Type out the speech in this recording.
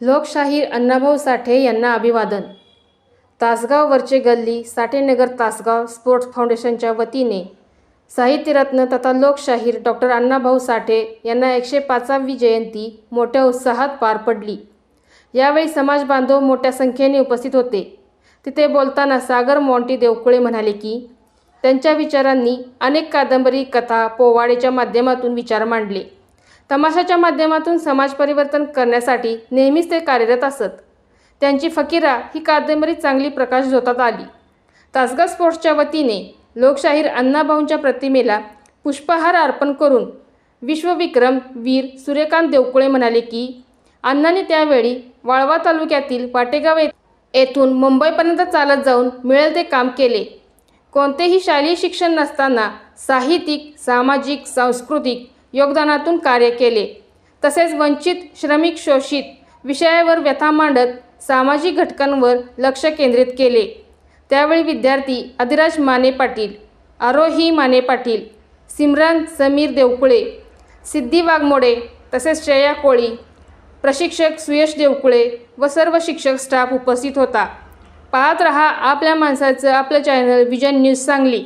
लोकशाहीर अण्णाभाऊ साठे यांना अभिवादन. तासगाव वरचे गल्ली साठेनगर तासगाव स्पोर्ट्स फाउंडेशनच्या वतीने साहित्यरत्न तथा लोकशाहीर डॉक्टर अण्णाभाऊ साठे यांना एकशे पाचावी जयंती मोठ्या उत्साहात पार पडली. यावेळी समाज बांधव मोठ्या संख्येने उपस्थित होते. तिथे बोलताना सागर मोंटी देवकुळे म्हणाले की त्यांच्या विचारांनी अनेक कादंबरी कथा पोवाडेच्या माध्यमातून विचार मांडले. तमाशाच्या माध्यमातून समाज परिवर्तन करण्यासाठी नेहमीच ते कार्यरत असत. त्यांची फकीरा ही कादंबरी चांगली प्रकाश झोतात आली. तासगाव स्पोर्ट्सच्या वतीने लोकशाहीर अण्णाभाऊंच्या प्रतिमेला पुष्पहार अर्पण करून विश्वविक्रम वीर सूर्यकांत देवकुळे म्हणाले की अण्णाने त्यावेळी वाळवा तालुक्यातील वाटेगाव येथून मुंबईपर्यंत चालत जाऊन मिळेल ते काम केले. कोणतेही शालेय शिक्षण नसताना साहित्यिक सामाजिक सांस्कृतिक योगदानातून कार्य केले. तसेच वंचित श्रमिक शोषित विषयावर व्यथा मांडत सामाजिक घटकांवर लक्ष केंद्रित केले. त्यावेळी विद्यार्थी अधिराज माने पाटील आरोही माने पाटील सिमरन समीर देवकुळे सिद्धी वाघमोडे तसेच श्रेया कोळी प्रशिक्षक सुयश देवकुळे व सर्व शिक्षक स्टाफ उपस्थित होता. पाहत रहा आपल्या माणसाचं आपलं चॅनल विजन न्यूज सांगली.